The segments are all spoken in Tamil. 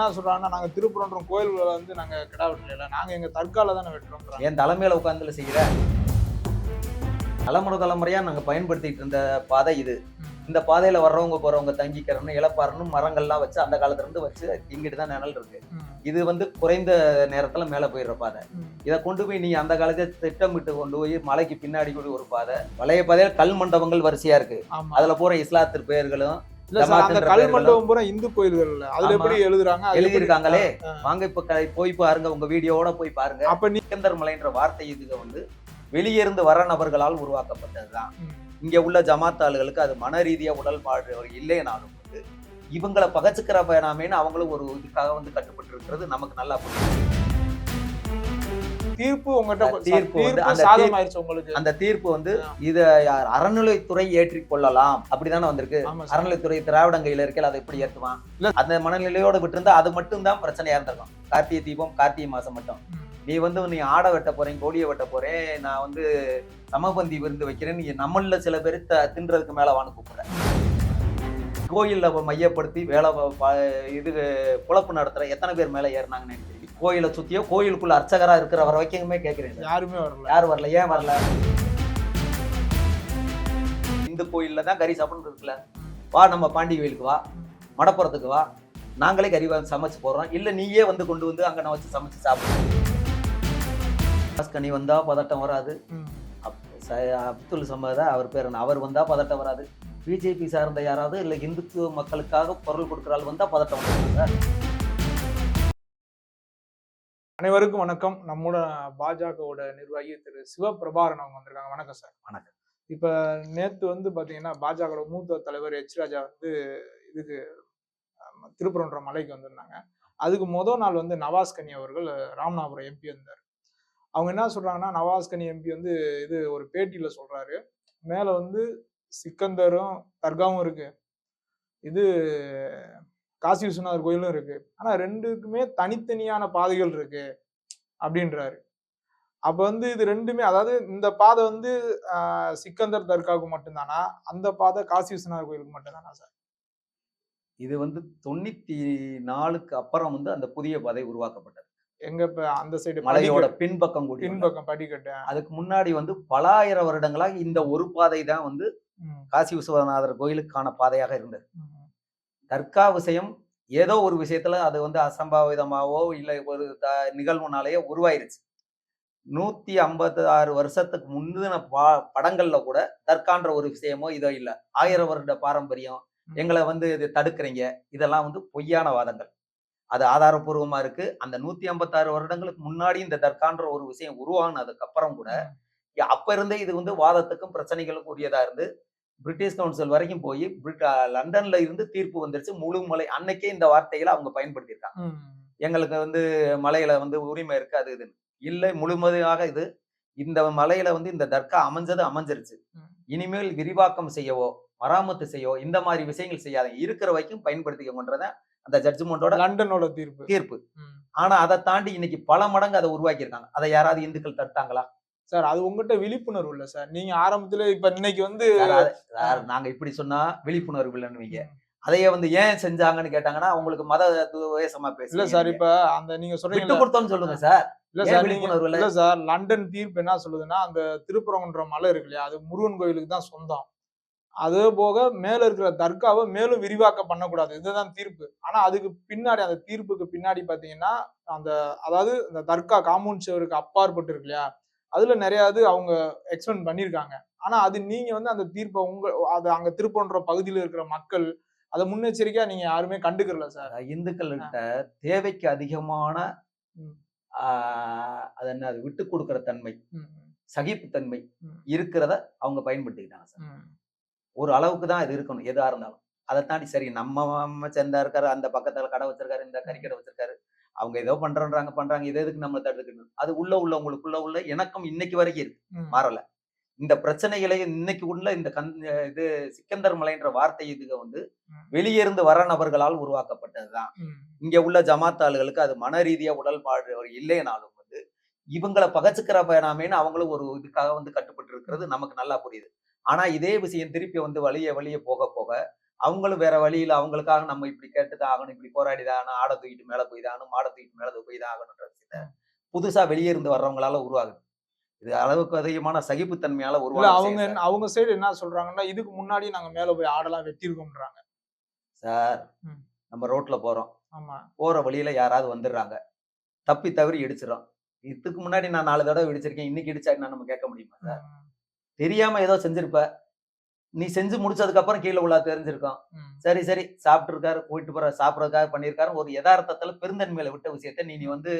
என்ன சொல்றாங்கன்னா நாங்க திருப்பரங்குன்றம் கோயில்களை வந்து நாங்க கிடா வெட்டல நாங்க எங்க தற்கால தானே வெட்டுறோம்ன்றாங்க. என் தலைமையில உட்காந்துல செய்யற? தலைமுறை தலைமுறையா நாங்க பயன்படுத்திட்டு இருந்த பாதை இது. இந்த பாதையில வர்றவங்க போறவங்க தங்கிக்கிறன்னு இழப்பாருன்னு மரங்கள்லாம் வச்சு அந்த காலத்துல இருந்து வச்சு இங்கிட்டு தான் நிழல் இருக்கு. இது வந்து குறைந்த நேரத்துல மேல போயிடுற பாதை. இதை கொண்டு போய் நீ அந்த காலத்துல திட்டமிட்டு கொண்டு போய் மலைக்கு பின்னாடி கூட ஒரு பாதை. பழைய பாதையில கல் மண்டபங்கள் வரிசையா இருக்கு. அதுல போற இஸ்லாத்து சார் அந்த ஜமாத்துன்ற கல் பேர்களும் மண்டபம் பூரா இந்து கோயில்கள்ல அதுல. எப்படி எழுதுறாங்க? எழுதியிருக்காங்களே. வாங்க இப்ப போய் பாருங்க உங்க வீடியோவோட போய் பாருங்க. அப்ப நீ சிக்கந்தர் மலைன்ற வார்த்தை இதுக வந்து வெளியிருந்து வர நபர்களால் உருவாக்கப்பட்டதுதான். இங்க உள்ள ஜமாத் ஆளுகளுக்கு அது மன ரீதியா உடல்பாடு இல்லைனாலும் வந்து இவங்களை பகச்சுக்கிற வேணாமேன்னு அவங்களும் ஒரு இதுக்காக வந்து கட்டுப்பட்டு இருக்கிறது நமக்கு நல்லா புரியும். தீர்ப்பு உங்ககிட்ட அந்த தீர்ப்பு வந்து- அந்த சாதகம் தீர்ப்பு- ஆயிருச்சு உங்களுக்கு. அந்த தீர்ப்பு வந்து. இத அறநிலைத்துறை ஏற்றிக் கொள்ளலாம். அப்படிதானே வந்திருக்கு. அறநிலைத்துறை திராவிடம் கையில இருக்கல அதை எப்படி இல்ல. அந்த மனநிலையோட விட்டுருந்தா அது மட்டும் தான் பிரச்சனையா இருந்திருக்கும். கார்த்திகை தீபம் கார்த்திகை மாசம் மட்டும். நீ வந்து நீ ஆடை வெட்ட போறேன் கோழியை வெட்ட போறேன் நான் வந்து சமபந்தி விருந்து வைக்கிறேன் நீ நம்மள சில பேர் த- தின்றதுக்கு மேல வான்னு கூப்பிடுற. கோயில்ல மையப்படுத்தி வேலை இது குழப்பு நடத்துற எத்தனை பேர் மேல ஏறினாங்கன்னு நினைக்கிறீங்க கோயிலை சுத்தியோ கோயிலுக்குள்ள அர்ச்சகரா இருக்கிற வர வரைக்குமே கேட்கிறேன் சார். யாருமே வரல. யார் வரல. ஏன் வரல? இந்து கோயில்ல தான் கறி சாப்பிடணும் இருக்குல்ல. வா நம்ம பாண்டி கோயிலுக்கு வா. மடப்புறத்துக்கு வா. நாங்களே கறி வாங்கி சமைச்சு போடுறோம். இல்ல நீயே வந்து கொண்டு வந்து அங்க நான் வச்சு சமைச்சு சாப்பிடுறோம் கனி வந்தா பதட்டம் வராது. அப்துல் சமதா அவர் பேர்? அவர் வந்தா பதட்டம் வராது. பிஜேபி சார்ந்த யாராவது இல்ல இந்துத்துவ மக்களுக்காக பொருள் கொடுக்குற ஆள் வந்தா பதட்டம் வராது. அனைவருக்கும் வணக்கம். நம்மோட பாஜகவோட நிர்வாகி திரு சிவபிரபாரன் அவங்க வந்திருக்காங்க. வணக்கம் சார். வணக்கம். இப்ப நேத்து வந்து பாத்தீங்கன்னா பாஜக மூத்த தலைவர் எச் ராஜா வந்து இதுக்கு ஆமா, திருப்பரங்குன்றம் மலைக்கு வந்திருந்தாங்க. அதுக்கு முதல் நாள் வந்து நவாஸ் கனி அவர்கள் ராமநாதபுரம் எம்பி வந்தார். அவங்க என்ன சொல்றாங்கன்னா நவாஸ் கனி எம்பி வந்து இது ஒரு பேட்டியில சொல்றாரு. மேல வந்து சிக்கந்தரும் தர்காவும் இருக்கு. இது காசி விஸ்வநாதர் கோயிலும் இருக்கு. ஆனா ரெண்டுக்குமே தனித்தனியான பாதைகள் இருக்கு அப்படின்றாரு. அப்ப வந்து இது ரெண்டுமே அதாவது இந்த பாதை வந்து சிக்கந்தர் தர்காவுக்கு மட்டும்தானா? அந்த பாதை காசி விஸ்வநாதர் கோயிலுக்கு மட்டும்தானா சார்? இது வந்து தொண்ணூத்தி நாலுக்கு அப்புறம் வந்து அந்த புதிய பாதை உருவாக்கப்பட்டது. எங்க இப்ப அந்த சைடு மலையோட பின்பக்கம் கூடி. பின்பக்கம் படிக்கட்டு அதுக்கு முன்னாடி வந்து பலாயிரம் வருடங்களாக இந்த ஒரு பாதை தான் வந்து காசி விஸ்வநாதர் கோயிலுக்கான பாதையாக இருந்தது. தர்கா விஷயம் ஏதோ ஒரு விஷயத்துல அது வந்து அசம்பாவிதமாவோ இல்லை ஒரு த நிகழ்வுனாலேயோ உருவாயிருச்சு. நூத்தி ஐம்பத்தி ஆறு வருஷத்துக்கு முந்தின பா படங்கள்ல கூட தர்கான்ற ஒரு விஷயமோ இதோ இல்லை. ஆயிரம் வருட பாரம்பரியம் எங்களை வந்து இது தடுக்கிறீங்க இதெல்லாம் வந்து பொய்யான வாதங்கள். அது ஆதாரபூர்வமா இருக்கு. அந்த நூத்தி ஐம்பத்தாறு வருடங்களுக்கு முன்னாடி இந்த தர்கான்ற ஒரு விஷயம் உருவானதுக்கு அப்புறம் கூட அப்ப இருந்தே இது வந்து வாதத்துக்கும் பிரச்சனைகளுக்கும் உரியதா இருந்து பிரிட்டிஷ் கவுன்சில் வரைக்கும் போய் லண்டன்ல இருந்து தீர்ப்பு வந்துருச்சு. முழு மலை அன்னைக்கே இந்த வார்த்தைகளை அவங்க பயன்படுத்தியிருக்காங்க. எங்களுக்கு வந்து மலையில வந்து உரிமை இருக்கு அது இதுன்னு. இல்லை முழுமதியாக இது இந்த மலையில வந்து இந்த தர்கா அமைஞ்சது அமைஞ்சிருச்சு. இனிமேல் விரிவாக்கம் செய்யவோ மராமத்து செய்யவோ இந்த மாதிரி விஷயங்கள் செய்யாதீங்க. இருக்கிற வரைக்கும் பயன்படுத்திக்கன்றத அந்த ஜட்ஜ்மெண்டோட லண்டனோட தீர்ப்பு. தீர்ப்பு. ஆனா அதை தாண்டி இன்னைக்கு பல மடங்கு அதை உருவாக்கியிருக்காங்க. அதை யாராவது இந்துக்கள் தடுத்தாங்களா? சார் அது உங்ககிட்ட விழிப்புணர்வு இல்ல சார். நீங்க ஆரம்பத்துல இப்ப இன்னைக்கு வந்து நாங்க இப்படி சொன்னா விழிப்புணர்வு இல்லைன்னு வைங்க. அதையே வந்து ஏன் செஞ்சாங்கன்னு கேட்டாங்கன்னா உங்களுக்கு மத இல்ல பேச சார் இப்ப அந்த நீங்க சொல்றீங்க கொடுத்தோம்னு சொல்லுங்க சார். இல்ல சார் இல்ல? இல்ல சார் லண்டன் தீர்ப்பு என்ன சொல்லுதுன்னா அந்த திருப்பரங்குன்ற மலை இருக்கு இல்லையா அது முருகன் கோயிலுக்கு தான் சொந்தம். அதே போக மேல இருக்கிற தர்காவை மேலும் விரிவாக்கம் பண்ணக்கூடாது. இதுதான் தீர்ப்பு. ஆனா அதுக்கு பின்னாடி அந்த தீர்ப்புக்கு பின்னாடி பாத்தீங்கன்னா அந்த அதாவது இந்த தர்கா காம்பவுண்ட் சுவருக்கு அப்பாற்பட்டு இருக்கு இல்லையா அதுல நிறைய இது அவங்க எக்ஸ்பிளைன் பண்ணியிருக்காங்க. ஆனா அது நீங்க வந்து அந்த தீர்ப்பை உங்க அது அங்க திருப்பரங்குன்ற பகுதியில் இருக்கிற மக்கள் அதை முன்னெச்சரிக்கையா நீங்க யாருமே கண்டுக்கிறல சார் இந்துக்கள்கிட்ட தேவைக்கு அதிகமான அது என்ன அது விட்டு கொடுக்கிற தன்மை ம், சகிப்புத்தன்மை ம். இருக்கிறத அவங்க பயன்படுத்திக்கிட்டாங்க சார் ஒரு அளவுக்கு தான் இது இருக்கணும் எதா இருந்தாலும். அதை தாண்டி சரி நம்ம சேர்ந்தா இருக்காரு அந்த பக்கத்துல கடை வச்சிருக்காரு இந்த கறிக்கடை வச்சிருக்காரு அவங்க ஏதோ பண்றாங்க பண்றாங்க இது எதுக்கு நம்ம தடுத்துக்கணும் அது உள்ள உள்ளவங்களுக்குள்ள உள்ள இணக்கம் இன்னைக்கு வரைக்கும் இருக்கு. மாறல இந்த பிரச்சனைகளை இன்னைக்கு உள்ள இந்த கண் இது சிக்கந்தர் மலைன்ற வார்த்தை இதுக வந்து. வெளியிருந்து வர நபர்களால் உருவாக்கப்பட்டதுதான். இங்க உள்ள ஜமாத் ஆளுகளுக்கு அது மன ரீதியா உடல்பாடு இல்லைனாலும் வந்து இவங்களை பகச்சுக்கிற வேணாமேன்னு அவங்களும் ஒரு இதுக்காக வந்து கட்டுப்பட்டு இருக்கிறது நமக்கு நல்லா புரியுது ஆனா இதே விஷயம் திருப்பி வந்து வழிய வழிய போக போக அவங்களும் வேற வழியில அவங்களுக்காக நம்ம இப்படி கேட்டுதான் ஆகணும் இப்படி போராடிதான் ஆகணும் ஆடை தூக்கிட்டு மேல போய் தான் ஆகணும் மாடை தூக்கிட்டு மேல போய் தான் ஆகணுன்ற விஷயத்த புதுசா வெளியே இருந்து வர்றவங்களால உருவாகுது. இது அளவுக்கு அதிகமான சகிப்புத்தன்மையால உருவாக அவங்க அவங்க சைடு என்ன சொல்றாங்கன்னா இதுக்கு முன்னாடி நாங்க மேல போய் ஆடெல்லாம் வெட்டியிருக்கோம்ன்றாங்க சார். நம்ம ரோட்ல போறோம். ஆமா. போற வழியில யாராவது வந்துடுறாங்க. தப்பி தவறி இடிச்சிடும் இதுக்கு முன்னாடி நான் நாலு தடவை இடிச்சிருக்கேன் இன்னைக்கு இடிச்சா நம்ம கேட்க முடியுமா சார்? தெரியாம ஏதோ செஞ்சிருப்ப. நீ செஞ்சு முடிச்சதுக்கு அப்புறம் கீழே உள்ள தெரிஞ்சிருக்கோம். சரி சரி சாப்பிட்டு இருக்காரு போயிட்டு போற சாப்பிடறதுக்காக பண்ணியிருக்காரு ஒரு யதார்த்தத்துல பெருந்தன்மையில விட்ட விஷயத்த நீ நீ வந்து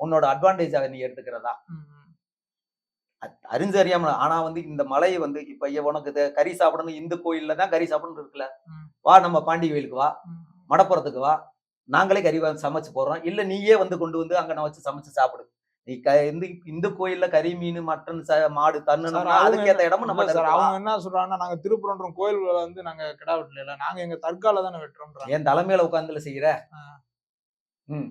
உன்னோட அட்வான்டேஜாக நீ எடுத்துக்கிறதா? அறிஞ்சு ஆனா வந்து இந்த மலை வந்து இப்ப உனக்கு கறி சாப்பிடணும் இந்து கோயில்ல தான் கறி சாப்பிடணும் இருக்குல்ல. வா நம்ம பாண்டி கோயிலுக்கு வா. மடப்புறத்துக்கு வா. நாங்களே கறி சமைச்சு போடுறோம். இல்ல நீயே வந்து கொண்டு வந்து அங்க நான் வச்சு சமைச்சு சாப்பிடு. இந்து இந்து கோயில்ல கறி மீன் மட்டன் மாடு அவங்க அதுக்கேத்த இடமும் நம்ம இல்ல சார் அவங்க என்ன சொல்றாங்கன்னா நாங்க திருப்பரன்றம் கோயில்களை வந்து நாங்க கிடா வெட்டல நாங்க எங்க தற்கால தானே வெட்டுறோம்ன்றாங்க. என் தலைமையில உட்காந்துல செய்யற. ம்.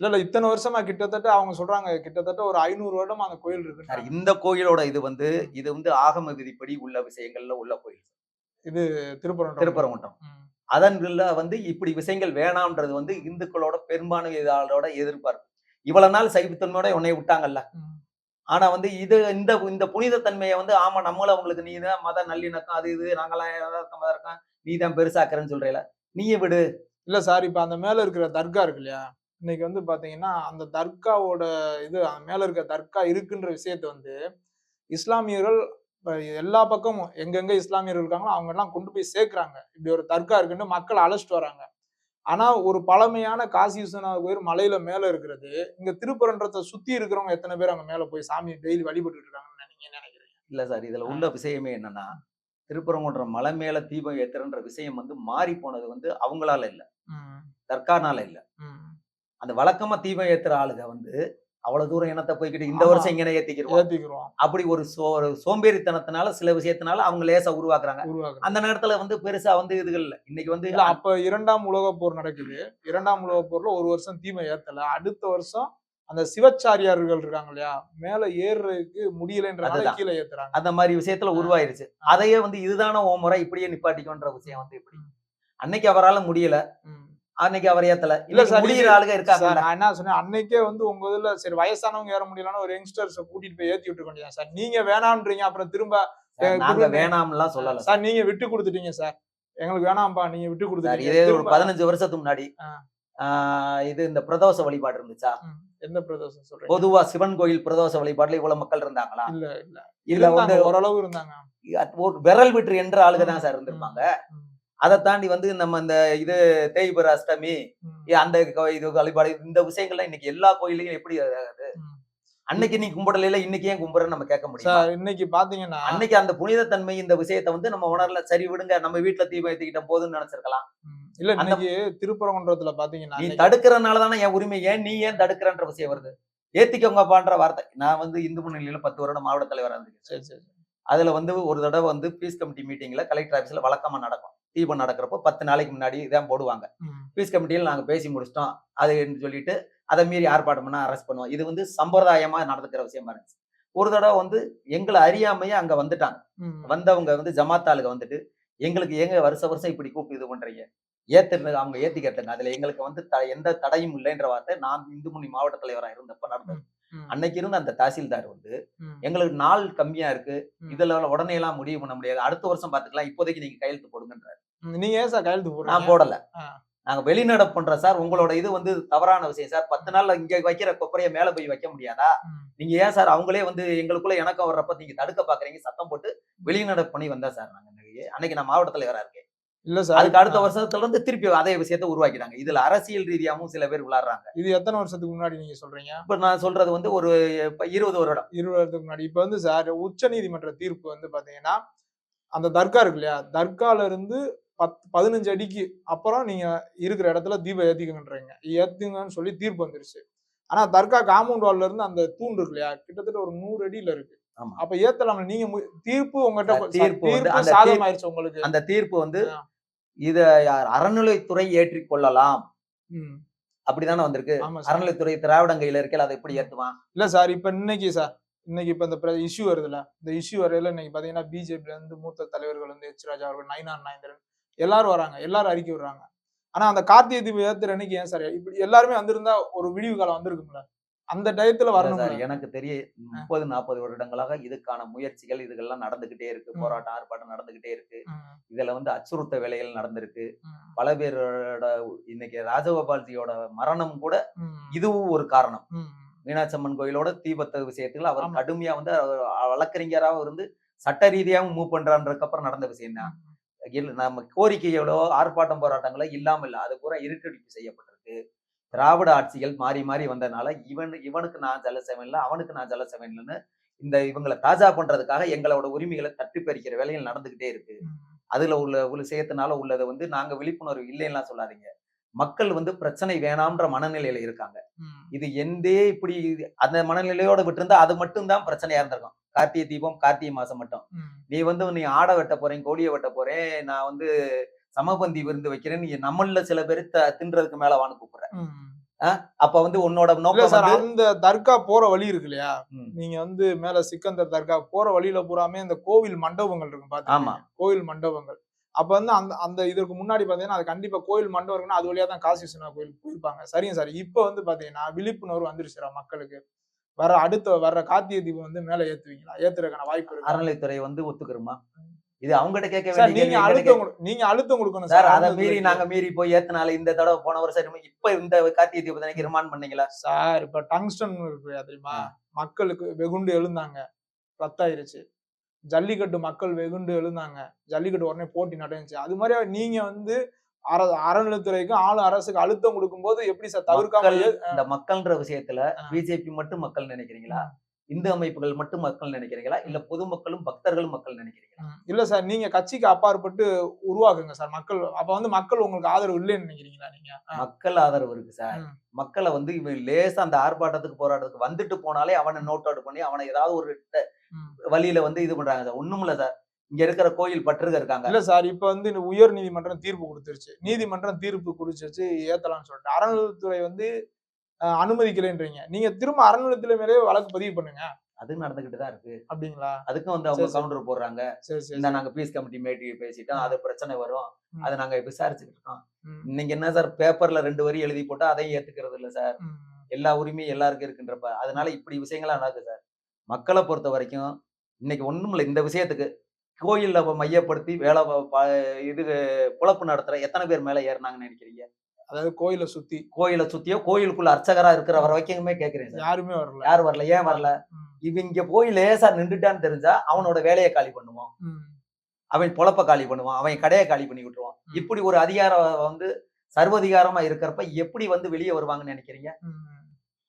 இல்ல இல்ல இத்தனை வருஷமா கிட்டத்தட்ட அவங்க சொல்றாங்க கிட்டத்தட்ட ஒரு ஐநூறு வருடமா அந்த கோயில் சார், இருக்கு இந்த கோயிலோட இது வந்து இது வந்து ஆகம விதிப்படி உள்ள விஷயங்கள்ல உள்ள கோயில். திருப்பரன்றம் திருப்பரங்குன்றம். ம், அதன்ல வந்து இப்படி விஷயங்கள் வேணாம்ன்றது வந்து இந்துக்களோட பெரும்பான்மையாளரோட எதிர்பார்ப்பு. இவ்வளவு நாள் சகிப்புத்தன்மையோட உன்னை விட்டாங்கல்ல. ஆனா வந்து இது இந்த இந்த புனித தன்மையை வந்து ஆமா நம்மளும் அவங்களுக்கு நீ தான் மத நல்லிணக்கம் அது இது நாங்களாம் இருக்கோம் இருக்கோம். நீ தான் பெருசாக்குறேன்னு சொல்றீல நீயே விடு. இல்ல சார் இப்ப அந்த மேல இருக்கிற தர்கா இருக்கு இல்லையா? இன்னைக்கு வந்து பாத்தீங்கன்னா அந்த தர்காவோட இது அந்த மேல இருக்க தர்கா இருக்குன்ற விஷயத்த வந்து இஸ்லாமியர்கள் எல்லா பக்கமும் எங்கெங்க இஸ்லாமியர்கள் இருக்காங்களோ அவங்க எல்லாம் கொண்டு போய் சேர்க்கறாங்க. இப்படி ஒரு தர்கா இருக்குன்னு மக்கள் அழைச்சிட்டு வராங்க. ஆனா ஒரு பழமையான காசி விஸ்வநாத கோயில் மலையில மேல இருக்கிறது இங்க திருப்பரன்றத்தை சுத்தி இருக்கிறவங்க எத்தனை பேர் அங்க மேல போய் சாமி டெய்லி வழிபட்டு இருக்காங்கன்னு நீங்க நினைக்கிறீங்க? இல்ல சார் இதுல உள்ள விஷயமே என்னன்னா திருப்பரங்குன்றம் மலை மேல தீபம் ஏத்துறன்ற விஷயம் வந்து மாறி போனது வந்து அவங்களால இல்ல. தர்கானால இல்ல. அந்த வழக்கமா தீபம் ஏத்துற ஆளுங்க வந்து அவ்வளவு தூரம் இனத்தை போய்க்கிட்டு இந்த. வருஷம் இங்கே ஏத்திக்கிறோம் ஏத்திக்கிறோம் அப்படி ஒரு சோ சோம்பேறித்தனத்தினால சில விஷயத்தினால அவங்க லேசா உருவாக்குறாங்க. அந்த நேரத்துல வந்து பெருசா வந்து இதுகள் இல்ல. இன்னைக்கு வந்து அப்ப இரண்டாம் உலக போர் நடக்குது. இரண்டாம் உலக போர்ல ஒரு வருஷம் தீமை ஏத்தல. அடுத்த வருஷம் அந்த சிவச்சாரியார்கள் இருக்காங்க இல்லையா? மேல ஏறுறதுக்கு முடியலன்றனால அதுதான். கீழே ஏத்துறாங்க. அந்த மாதிரி விஷயத்துல உருவாயிருச்சு. அதையே வந்து இதுதானே ஓ முறை இப்படியே நிப்பாட்டிக்கோன்ற விஷயம் வந்து இப்படி அன்னைக்கு அவரால முடியல. அன்னைக்கு அவர் ஏத்தல. இல்ல சார், முடியிற ஆளுங்க இருக்காங்க சார் நான் என்ன சொன்னேன் அன்னைக்கே வந்து உங்க இதுல சரி வயசானவங்க ஏற முடியலன்னு ஒரு யங்ஸ்டர்ஸ் கூட்டிட்டு போய் ஏத்தி விட்டு வேண்டியது சார். நீங்க வேணாம்ன்றீங்க அப்புறம் திரும்ப நாங்க வேணாம்லாம் சொல்லல சார் நீங்க விட்டு கொடுத்துட்டீங்க சார். எங்களுக்கு வேணாம்ப்பா நீங்க விட்டு கொடுத்துட்டீங்க. இதே ஒரு பதினஞ்சு வருஷத்துக்கு முன்னாடி இது இந்த பிரதோஷ வழிபாடு இருந்துச்சா. எந்த பிரதேசம் சொல்றீங்க? பொதுவா சிவன் கோயில் பிரதோஷ வழிபாடுல இவ்வளவு மக்கள் இருந்தாங்களா? இல்ல இல்ல. இல்ல வந்து ஓரளவு இருந்தாங்க. ஒரு விரல் விட்டு என்ற ஆளுங்க தான் சார் இருந்திருப்பாங்க. அதை தாண்டி வந்து நம்ம இந்த இது தேய்பிர அஷ்டமி அந்த இது வழிபாடு இந்த விஷயங்கள்லாம் இன்னைக்கு எல்லா கோயிலையும் எப்படி ம். அன்னைக்கு நீ கும்பிடல இன்னைக்கு ஏன் கும்பிடுறன்னு நம்ம கேட்க முடியும்? இன்னைக்கு பாத்தீங்கன்னா அன்னைக்கு அந்த புனித தன்மை இந்த விஷயத்தை வந்து நம்ம உணரல சரி விடுங்க நம்ம வீட்டுல தீபம் ஏத்திக்கிட்ட போதுன்னு நினைச்சிருக்கலாம். இல்ல இன்னைக்கு திருப்பரங்குன்றத்துல பாத்தீங்கன்னா நீ இன்னைக்கு- தடுக்கிறனால தானே என் உரிமை ஏன் நீ ஏன் தடுக்கிறன்ற விஷயம் வருது? ஏத்திக்கோங்கப்பான்ற வார்த்தை. நான் வந்து இந்து முன்னணியில பத்து வருடம் மாவட்ட தலைவரா இருந்திருக்கேன். சரி சரி. அதுல வந்து ஒரு தடவை வந்து பீஸ் கமிட்டி மீட்டிங்ல கலெக்டர் ஆஃபீஸ்ல வழக்கமா நடக்கும். தீபம் நடக்கிறப்போ பத்து நாளைக்கு முன்னாடி இதான் போடுவாங்க. பீஸ் கமிட்டியில் நாங்க பேசி முடிச்சிட்டோம் அதுன்னு சொல்லிட்டு அதை மீறி ஆர்ப்பாட்டம் பண்ணா அரெஸ்ட் பண்ணுவோம் இது வந்து சம்பிரதாயமா நடந்துக்கிற விஷயமா இருந்துச்சு ஒரு தடவை வந்து எங்களை அறியாமையே அங்க வந்துட்டாங்க. வந்தவங்க வந்து ஜமாத்தாளுங்க வந்துட்டு எங்களுக்கு ஏங்க வருஷ வருஷம் இப்படி கூப்பிட்டு இது பண்றீங்க ஏத்துறது அவங்க ஏத்திக்கிறதுங்க அதுல எங்களுக்கு வந்து த- எந்த தடையும் இல்லைன்ற வார்த்தை நான் இந்து முன்னணி மாவட்ட தலைவரா இருந்தப்ப நடந்தது. அன்னைக்கு இருந்த அந்த தாசில்தார் வந்து. எங்களுக்கு நாள் கம்மியா இருக்கு. இதுல உடனே எல்லாம் முடிவு பண்ண முடியாது அடுத்த வருஷம் பாத்துக்கலாம் இப்போதைக்கு நீங்க கையெழுத்து போடுங்கன்றாரு. நீங்க ஏன் சார் கையெழுத்து நான் போடுறீங்க போடல. ஆ. நாங்க வெளிநடப்பு பண்றோம் சார். உங்களோட இது வந்து தவறான விஷயம் சார். பத்து நாள்ல இங்க வைக்கிற கொப்பரைய மேல போய் வைக்க முடியாதா. நீங்க ஏன் சார் அவங்களே வந்து எங்களுக்குள்ள இணக்கம் வர்றப்ப நீங்க தடுக்க பாக்குறீங்க? சத்தம் போட்டு வெளிநடப்பு பண்ணி வந்தா சார் நாங்க அன்னைக்கு. நான் மாவட்ட தலைவரா இருக்கேன். இல்ல சார். அதுக்கு அடுத்த வருஷத்துல இருந்து திருப்பி அதே விஷயத்த உருவாக்கிட்டாங்க. இதுல அரசியல் ரீதியாவும் சில பேர் விளையாடுறாங்க இது எத்தனை வருஷத்துக்கு முன்னாடி நீங்க சொல்றீங்க? இப்ப நான் சொல்றது வந்து ஒரு இருபது வருடம். இருபது வருஷத்துக்கு முன்னாடி. இப்ப வந்து சார் உச்ச நீதிமன்ற தீர்ப்பு வந்து பாத்தீங்கன்னா அந்த தர்கா இருக்கு இல்லையா? தர்கால இருந்து பத் பதினஞ்சு அடிக்கு அப்புறம் நீங்க இருக்கிற இடத்துல தீபம் ஏத்திக்கங்கன்றீங்க. ஏத்துங்கன்னு சொல்லி தீர்ப்பு வந்துருச்சு. ஆனா தர்கா காம்பவுண்ட் வால்ல இருந்து அந்த தூண் இருக்கு இல்லையா? கிட்டத்தட்ட ஒரு நூறு அடியில இருக்கு. ஆமா. அப்ப ஏத்தலாம் நீங்க தீர்ப்பு உங்ககிட்ட தீர்ப்பு வந்து தீர்ப்பு அந்த சாதகம் ஆயிருச்சு உங்களுக்கு? அந்த தீர்ப்பு வந்து. இத அறநிலைத்துறை ஏற்றிக் கொள்ளலாம். ம். அப்படிதானே வந்திருக்கு? அறநிலைத்துறை திராவிடங்கையில இருக்கல அதை எப்படி ஏத்துவான் இல்ல சார் இப்ப இன்னைக்கு சார் இன்னைக்கு இப்ப இந்த இஷ்யூ வருதுல்ல. இந்த இஷ்யூ வரையில இன்னைக்கு பாத்தீங்கன்னா பிஜேபில இருந்து மூத்த தலைவர்கள் வந்து எச் ராஜா அவர்கள் நயினார் நாயந்திரன் எல்லாரும் வராங்க எல்லாரும் அறிக்கை விடுறாங்க. ஆனா அந்த கார்த்திகை தீபம் ஏத்துற அன்னைக்கு ஏன் சார்? இப்படி எல்லாருமே வந்திருந்தா ஒரு விடிவு காலம் வந்திருக்கும்ல. அந்த டயத்துல வரணும் சார் எனக்கு தெரிய முப்பது நாற்பது வருடங்களாக இதுக்கான முயற்சிகள் இதுகெல்லாம் நடந்துகிட்டே இருக்கு. போராட்டம் ஆர்ப்பாட்டம் நடந்துகிட்டே இருக்கு. இதுல வந்து அச்சுறுத்த வேலைகள் நடந்திருக்கு. பல பேரோட இன்னைக்கு ராஜகோபால்ஜியோட மரணம் கூட இதுவும் ஒரு காரணம். ம், மீனாட்சி அம்மன் கோயிலோட தீபத்த விஷயத்துல அவர். கடுமையா வந்து அவர் வழக்கறிஞராகவும் இருந்து சட்ட ரீதியாகவும் மூவ் பண்றான்றதுக்கு அப்புறம் நடந்த விஷயம் தான் நம்ம கோரிக்கைகளோ ஆர்ப்பாட்டம் போராட்டங்களோ இல்லாம இல்ல அது பூரா இருட்டடிப்பு செய்யப்பட்டிருக்கு. திராவிட ஆட்சிகள் மாறி மாறி வந்ததுனால இவன் இவனுக்கு நான் ஜலசேவன் இல்லை அவனுக்கு நான் ஜலசேவன் இல்லைன்னு இந்த இவங்களை தாஜா பண்றதுக்காக எங்களோட உரிமைகளை தட்டி பறிக்கிற வேலைகள் நடந்துகிட்டே இருக்கு. அதுல உள்ள உள்ள விஷயத்தினால உள்ளதை வந்து நாங்க விழிப்புணர்வு இல்லைன்னா சொல்லாதீங்க. மக்கள் வந்து பிரச்சனை வேணாம்ன்ற மனநிலையில இருக்காங்க. இது எந்தே இப்படி அந்த மனநிலையோட விட்டிருந்தா அது மட்டும்தான் பிரச்சனையா இருந்திருக்கும். கார்த்திகை தீபம் கார்த்திகை மாசம் மட்டும். நீ வந்து நீ ஆடை வெட்ட போறேன் கோழியை வெட்ட போறேன் நான் வந்து சமபந்தி விருந்து வைக்கிறேன் நீ நம்மள சில பேர் தின்றதுக்கு மேல வான்னு கூப்பிடுற. அப்ப வந்து உன்னோட நோக்கம் அந்த தர்கா போற வழி இருக்கு இல்லையா. நீங்க வந்து மேல சிக்கந்தர் தர்கா போற வழியில பூராமே இந்த கோவில் மண்டபங்கள் இருக்கும் ஆமா. கோவில் மண்டபங்கள். அப்ப வந்து அந்த அந்த இதற்கு முன்னாடி பாத்தீங்கன்னா அது கண்டிப்பா கோயில் மண்டபம் இருக்குன்னா அது வழியா தான் காசி விஸ்வநாத கோயில் போயிருப்பாங்க. சரிங்க சார் இப்ப வந்து பாத்தீங்கன்னா விழிப்புணர்வு வந்துருச்சுடா மக்களுக்கு. வர அடுத்த வர்ற கார்த்திகை தீபம் வந்து மேல ஏத்துவீங்களா? ஏத்துறதுக்கான வாய்ப்பு இருக்கு? அறநிலைத்துறை வந்து ஒத்துக்கிறோமா இது அவங்ககிட்ட கேட்க வேண்டிய நீங்க அழுத்தம் நீங்க அழுத்தம் கொடுக்கணும் சார் அதை மீறி. நாங்க மீறி போய் ஏத்தனால இந்த தடவை போன வருஷம் இப்ப இந்த கார்த்திகை தீபத்தனைக்கு ரிமாண்ட் பண்ணீங்களா? சார் இப்ப டங்ஸ்டன் தெரியுமா. மக்களுக்கு வெகுண்டு எழுந்தாங்க. ரத்தாயிருச்சு. ஜல்லிக்கட்டு மக்கள் வெகுண்டு எழுந்தாங்க. ஜல்லிக்கட்டு உடனே போட்டி நடந்துச்சு. அது மாதிரி நீங்க வந்து அற அறநிலைத்துறைக்கும் ஆளு அரசுக்கு அழுத்தம் கொடுக்கும்போது எப்படி சார் தவிர்க்காம இந்த மக்கள்ன்ற விஷயத்துல. பிஜேபி மட்டும் மக்கள் நினைக்கிறீங்களா? இந்து அமைப்புகள் மட்டும் மக்கள் நினைக்கிறீங்களா? இல்ல பொதுமக்களும் பக்தர்களும் மக்கள் நினைக்கிறீங்களா? இல்ல சார் நீங்க கட்சிக்கு அப்பாற்பட்டு உருவாக்குங்க சார் மக்கள். அப்ப வந்து மக்கள் உங்களுக்கு ஆதரவு இல்லைன்னு நினைக்கிறீங்களா நீங்க. மக்கள் ஆதரவு இருக்கு சார். மக்களை வந்து இவன் லேசா அந்த ஆர்ப்பாட்டத்துக்கு போராட்டத்துக்கு வந்துட்டு போனாலே அவனை நோட் அவுட் பண்ணி அவனை ஏதாவது ஒரு. வழியில வந்து இது பண்றாங்க சார். ஒண்ணும் இல்ல சார். இங்க இருக்கிற கோயில் பற்றுக இருக்காங்க. இல்ல சார் இப்ப வந்து இந்த உயர் நீதிமன்றம் தீர்ப்பு கொடுத்துருச்சு. நீதிமன்றம் தீர்ப்பு குறிச்சு ஏத்தலாம்னு சொல்லிட்டு. அறநிலையத்துறை வந்து அனுமதிக்கலைன்றீங்க. நீங்க திரும்ப அறநிலையத்துறை மேலே வழக்கு பதிவு பண்ணுங்க. அது நடந்துகிட்டு தான் இருக்கு. அப்படிங்களா? அதுக்கும் வந்து அவங்க. கவுண்டர் போடுறாங்க. இந்த நாங்க பீஸ் கமிட்டி மேட்டி பேசிட்டோம். அது பிரச்சனை வரும். அதை நாங்க விசாரிச்சுக்கிட்டு இருக்கோம். இன்னைக்கு என்ன சார் பேப்பர்ல ரெண்டு வரி எழுதி போட்டா அதையும் ஏத்துக்கிறது இல்ல சார். எல்லா உரிமையும் எல்லாருக்கும் இருக்குன்றப்ப அதனால இப்படி விஷயங்கள்லாம் நடக்குது சார். மக்களை பொறுத்த வரைக்கும் இன்னைக்கு ஒண்ணும் இல்லை இந்த விஷயத்துக்கு. கோயில்ல வ- மையப்படுத்தி வேலை இது பொழப்பு நடத்துற எத்தனை பேர் மேல ஏறினாங்கன்னு நினைக்கிறீங்க? அதாவது கோயிலை சுத்தி. கோயிலை சுத்தியோ கோயிலுக்குள்ள அர்ச்சகரா இருக்கிற வர வரைக்குமே கேக்குறேன் யாருமே வரல. யார் வரல. ஏன் வரல? இங்க போய் லேசா நின்றுட்டான்னு தெரிஞ்சா அவனோட வேலையை காலி பண்ணுவான். அவன் பொழப்ப காலி பண்ணுவான். அவன் கடையை காலி பண்ணி விட்டுருவான். இப்படி ஒரு அதிகாரம் வந்து சர்வதிகாரமா இருக்கிறப்ப எப்படி வந்து வெளியே வருவாங்கன்னு நினைக்கிறீங்க?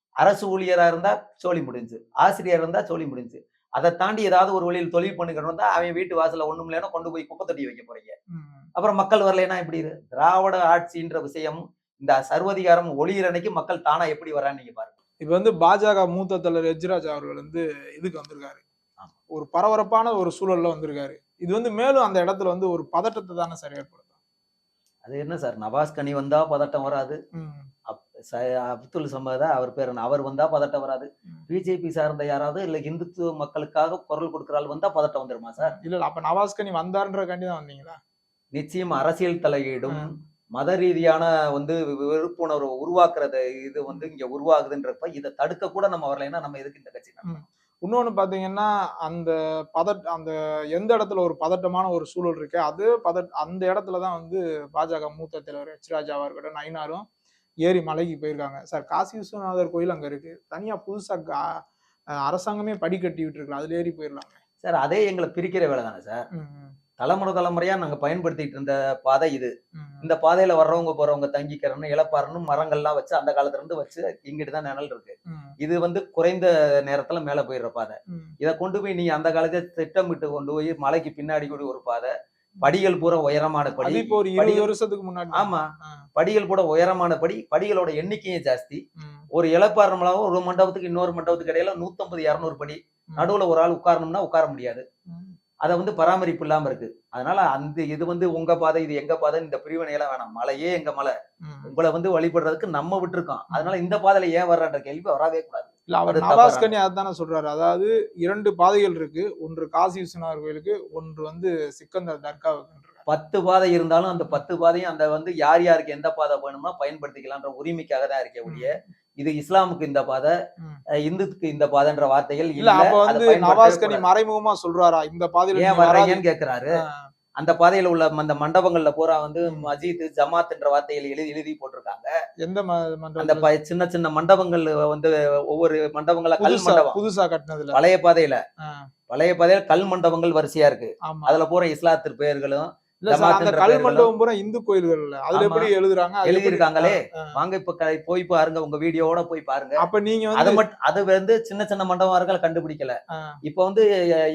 அரசு ஊழியரா இருந்தா சோழி முடிஞ்சு. ஆசிரியர் இருந்தா சோழி முடிஞ்சு. அதை தாண்டி ஏதாவது ஒரு வழியில் தொழில் பண்ணிக்கணும் தான் அவன் வீட்டு வாசல்ல ஒண்ணும் இல்லைன்னா கொண்டு போய் குப்பை தொட்டி வைக்க போறீங்க. அப்புறம் மக்கள் வரலைன்னா எப்படி திராவிட ஆட்சின்ற விஷயம் இந்த சர்வதிகாரம் ஒளியிற அன்னைக்கு மக்கள் தானா எப்படி வரான்னு நீங்க பாருங்க. இப்ப வந்து பாஜக மூத்த தலைவர் எச்ராஜ் அவர்கள் வந்து இதுக்கு வந்திருக்காரு. ஒரு பரபரப்பான ஒரு சூழல்ல வந்திருக்காரு. இது வந்து மேலும் அந்த இடத்துல வந்து ஒரு பதட்டத்தை தானே சார் ஏற்படுத்தும்? அது என்ன சார்? நவாஸ் கனி வந்தா பதட்டம் வராது. அப்துல் சமதா அவர் பேர்? அவர் வந்தா பதட்டம் வராது. பிஜேபி சார்ந்த யாராவது இல்ல இந்துத்துவ மக்களுக்காக குரல் கொடுக்கிற ஆள் வந்தா பதட்டம் வந்துருமா சார் இல்ல இல்ல அப்ப நவாஸ்கனி வந்தாருன்றக்காண்டி தான் வந்தீங்களா நிச்சயம் அரசியல் தலையீடும். மத ரீதியான வந்து வெறுப்புணர்வை உருவாக்குறது இது வந்து இங்க உருவாகுதுன்றப்ப இதை தடுக்க கூட நம்ம வரலைன்னா நம்ம எதுக்கு இந்த கட்சி நடத்தணும்? இன்னொன்னு பாத்தீங்கன்னா அந்த பதட் அந்த எந்த இடத்துல ஒரு பதட்டமான ஒரு சூழல் இருக்கு அது பதட் அந்த இடத்துல தான் வந்து பாஜக மூத்த தலைவர் எச் ராஜா அவர்கிட்ட நயினாரும் ஏரி மலைக்கு போயிருக்காங்க. சார் காசி விஸ்வநாதர் கோயில் அங்க இருக்கு. தனியா புதுசா கா- அரசாங்கமே படி கட்டி விட்டுருக்கலாம் அதுல ஏறி போயிடலாங்க சார் அதே எங்களை பிரிக்கிற வேலை தானே சார்? தலைமுறை தலைமுறையா நாங்க பயன்படுத்திட்டு இருந்த பாதை இது. இந்த பாதையில வர்றவங்க போறவங்க தங்கிக்கிறன்னு இளப்பாறன்னு மரங்கள்லாம் வச்சு அந்த காலத்துல இருந்து வச்சு இங்கிட்டு தான் நிழல் இருக்கு. இது வந்து குறைந்த நேரத்துல மேல போயிடுற பாதை. இதை கொண்டு போய் நீ அந்த காலத்துல திட்டமிட்டு கொண்டு போய் மலைக்கு பின்னாடி கூட ஒரு பாதை. படிகள் பூரா உயரமான படி இப்போ ஒரு இருபது வருஷத்துக்கு முன்னாடி. ஆமா. படிகள் கூட உயரமான படி படிகளோட எண்ணிக்கையும் ஜாஸ்தி. ஒரு இளப்பாறமளாவும் ஒரு மண்டபத்துக்கு இன்னொரு மண்டபத்துக்கு இடையில நூத்தம்பது இரநூறு படி நடுவுல ஒரு ஆள் உட்காரணும்னா உட்கார முடியாது. அதை வந்து பராமரிப்பு இல்லாம இருக்கு. அதனால அந்த இது வந்து உங்க பாதை இது எங்க பாதை இந்த பிரிவினை எல்லாம் வேணாம். மலையே எங்க மலை. உங்களை வந்து வழிபடுறதுக்கு நம்ம விட்டுருக்கோம். அதனால இந்த பாதையில ஏன் வர்றன்ற கேள்வி வரவே கூடாது. இல்ல அவர் நவாஸ்கனி அதுதானே சொல்றாரு. அதாவது இரண்டு பாதைகள் இருக்கு. ஒன்று காசி விஸ்வநாதர் கோயிலுக்கு ஒன்று வந்து சிக்கந்தர் தர்காவுக்குன்றாரு. பத்து பாதை இருந்தாலும் அந்த பத்து பாதையும் அந்த வந்து யார் யாருக்கு எந்த பாதை வேணுமோ பயன்படுத்திக்கலான்ற உரிமைக்காக தான் இருக்கே ஒழிய இது இஸ்லாமுக்கு இந்த பாதை இந்துக்கு இந்த பாதைன்ற வார்த்தைகள் இல்ல அப்ப வந்து நவாஸ்கனி கூடாது. மறைமுகமா சொல்றாரா? இந்த பாதையில ஏன். வர்றீங்கன்னு கேக்குறாரு. அந்த பாதையில உள்ள அந்த மண்டபங்கள்ல பூரா வந்து. மஜீத் ஜமாத்ன்ற வார்த்தைகள் எழுதி எழுதி போட்டிருக்காங்க. எந்த அந்த சின்ன சின்ன மண்டபங்கள் வந்து ஒவ்வொரு மண்டபங்கள கல் மண்டபம். புதுசா கட்டினதுல? பழைய பாதையில. பழைய பாதையில கல் மண்டபங்கள் வரிசையா இருக்கு. அதுல பூரா இஸ்லாத்து பெயர்களும் இந்து கோயில்கள்ல. அதுல. எப்படி எழுதுறாங்க? ஆ. வாங்க இப்ப போய் பாருங்க உங்க வீடியோவோட போய் பாருங்க. அப்ப நீங்க அது வந்து மட்டும் அது வந்து சின்ன சின்ன மண்டபம் கண்டுபிடிக்கல. இப்ப வந்து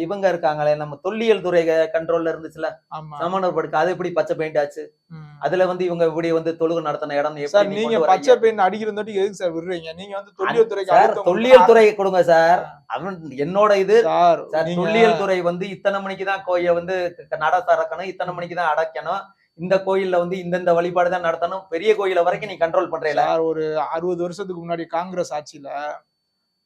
இவங்க இருக்காங்களே நம்ம தொல்லியல் துறை கண்ட்ரோல்ல இருந்துச்சுல? சமணர் படுக்க அது எப்படி பச்சை பெயிண்ட் ஆச்சு. அதுல வந்து இவங்க இப்படி வந்து தொழுகு நடத்தின இடம் சார் நீங்க பச்சை? பெண் அடிக்கிறதாட்டி எதுக்கு சார் விடுறீங்க? நீங்க வந்து தொல்லியல் அடுத்தவங்க தொல்லியல் துறை கொடுங்க சார். அவன் என்னோட இது தொல்லியல் துறை வந்து இத்தனை மணிக்கு தான் கோயில வந்து நட திறக்கணும் இத்தனை மணிக்கு தான் அடைக்கணும். இந்த கோயில்ல வந்து இந்தந்த வழிபாடு தான் நடத்தணும். பெரிய கோயில வரைக்கும் நீ கண்ட்ரோல் பண்றீல. சார் ஒரு அறுபது வருஷத்துக்கு முன்னாடி காங்கிரஸ் ஆட்சியில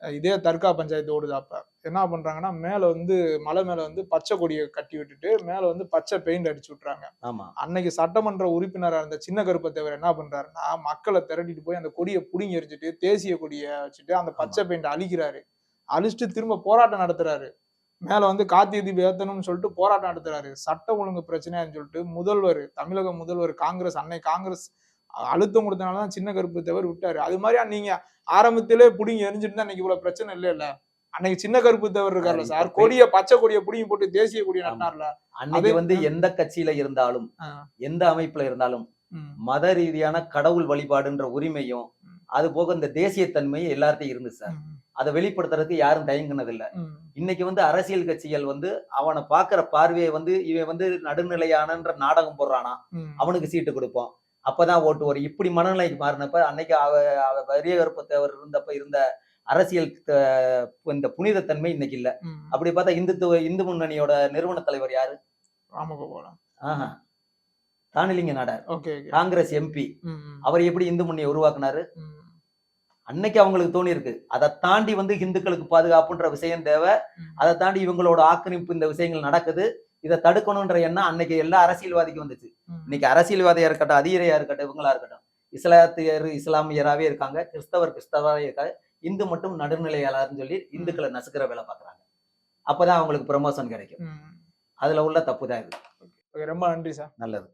இதே தர்கா பஞ்சாயத்து ஓடுது அப்ப. என்ன பண்றாங்கன்னா மேல வந்து மலை மேல வந்து பச்சை கொடியை கட்டி விட்டுட்டு மேல வந்து பச்சை பெயிண்ட் அடிச்சு விட்டுறாங்க. ஆமா. அன்னைக்கு சட்டமன்ற உறுப்பினரா இருந்த சின்ன கருப்பத்தேவர் என்ன பண்றாருன்னா மக்களை திரட்டிட்டு போய் அந்த கொடியை புடுங்கி எரிச்சிட்டு தேசிய கொடியை வச்சுட்டு அந்த பச்சை பெயிண்ட் அழிக்கிறாரு. அழிச்சிட்டு திரும்ப போராட்டம் நடத்துறாரு. மேல வந்து கார்த்திகை தீபம் ஏத்தணும்னு சொல்லிட்டு போராட்டம் நடத்துறாரு சட்ட ஒழுங்கு பிரச்சனையான்னு சொல்லிட்டு முதல்வர் தமிழக முதல்வர் காங்கிரஸ் அன்னை காங்கிரஸ் அழுத்தம் கொடுத்தனாலதான் சின்ன கருப்பு தேவர் விட்டாரு அது மாதிரியா நீங்க ஆரம்பத்திலே புடிங்கி எரிஞ்சிட்டு தான் இன்னைக்கு இவ்வளவு பிரச்சனை இல்ல இல்ல அன்னைக்கு சின்ன கருப்பு தேவர் இருக்காருல்ல சார் கொடிய பச்சை கொடியை புடிங்கி போட்டு தேசிய கொடியை ஆமா. நட்டினார்ல அன்னைக்கு வந்து எந்த கட்சியில இருந்தாலும். எந்த அமைப்புல இருந்தாலும் மத ரீதியான கடவுள் வழிபாடுன்ற உரிமையும். அது போக இந்த தேசியத்தன்மையும் எல்லார்ட்டையும் இருந்துச்சு சார். அதை வெளிப்படுத்துறதுக்கு யாரும் தயங்குனது இல்ல ம், இன்னைக்கு வந்து அரசியல் கட்சிகள் வந்து அவனை பாக்குற பார்வையை வந்து இவன் வந்து நடுநிலையானன்ற நாடகம் போடுறானா. அவனுக்கு சீட்டு கொடுப்போம். அப்பதான் ஓட்டு வரும். இப்படி மனநிலைக்கு மாறினப்ப அன்னைக்கு அவ பெரிய கருப்பத்தேவர் இருந்தப்ப இருந்த அரசியல் இந்த புனிதத்தன்மை இன்னைக்கு இல்ல. அப்படி பார்த்தா இந்துத்துவ இந்து முன்னணியோட நிறுவன தலைவர் யாரு? ராமகோபாலன். ஆஹா. தானிலிங்க நாடார். Congress MP. அவர் எப்படி இந்து முன்னியை உருவாக்குனாரு? அன்னைக்கு அவங்களுக்கு தோணி இருக்கு அதை தாண்டி வந்து இந்துக்களுக்கு பாதுகாப்புன்ற விஷயம் தேவை. அதை தாண்டி இவங்களோட ஆக்கிரமிப்பு இந்த விஷயங்கள் நடக்குது. இதை தடுக்கணுன்ற எண்ணம் அன்னைக்கு எல்லா அரசியல்வாதிக்கும் வந்துச்சு. இன்னைக்கு அரசியல்வாதியா இருக்கட்டும் அதிகாரியா இருக்கட்டும் இவங்களா இருக்கட்டும் இஸ்லாத்தியர் இஸ்லாமியராவே இருக்காங்க. கிறிஸ்தவர் கிறிஸ்தவராவே இருக்காங்க. இந்து மட்டும் நடுநிலையாளர்னு சொல்லி இந்துக்களை நசுக்கிற வேலை பார்க்கறாங்க. அப்பதான் அவங்களுக்கு ப்ரமோஷன் கிடைக்கும். அதுல உள்ள தப்பு தான் இது. ரொம்ப நன்றி சார். நல்லது.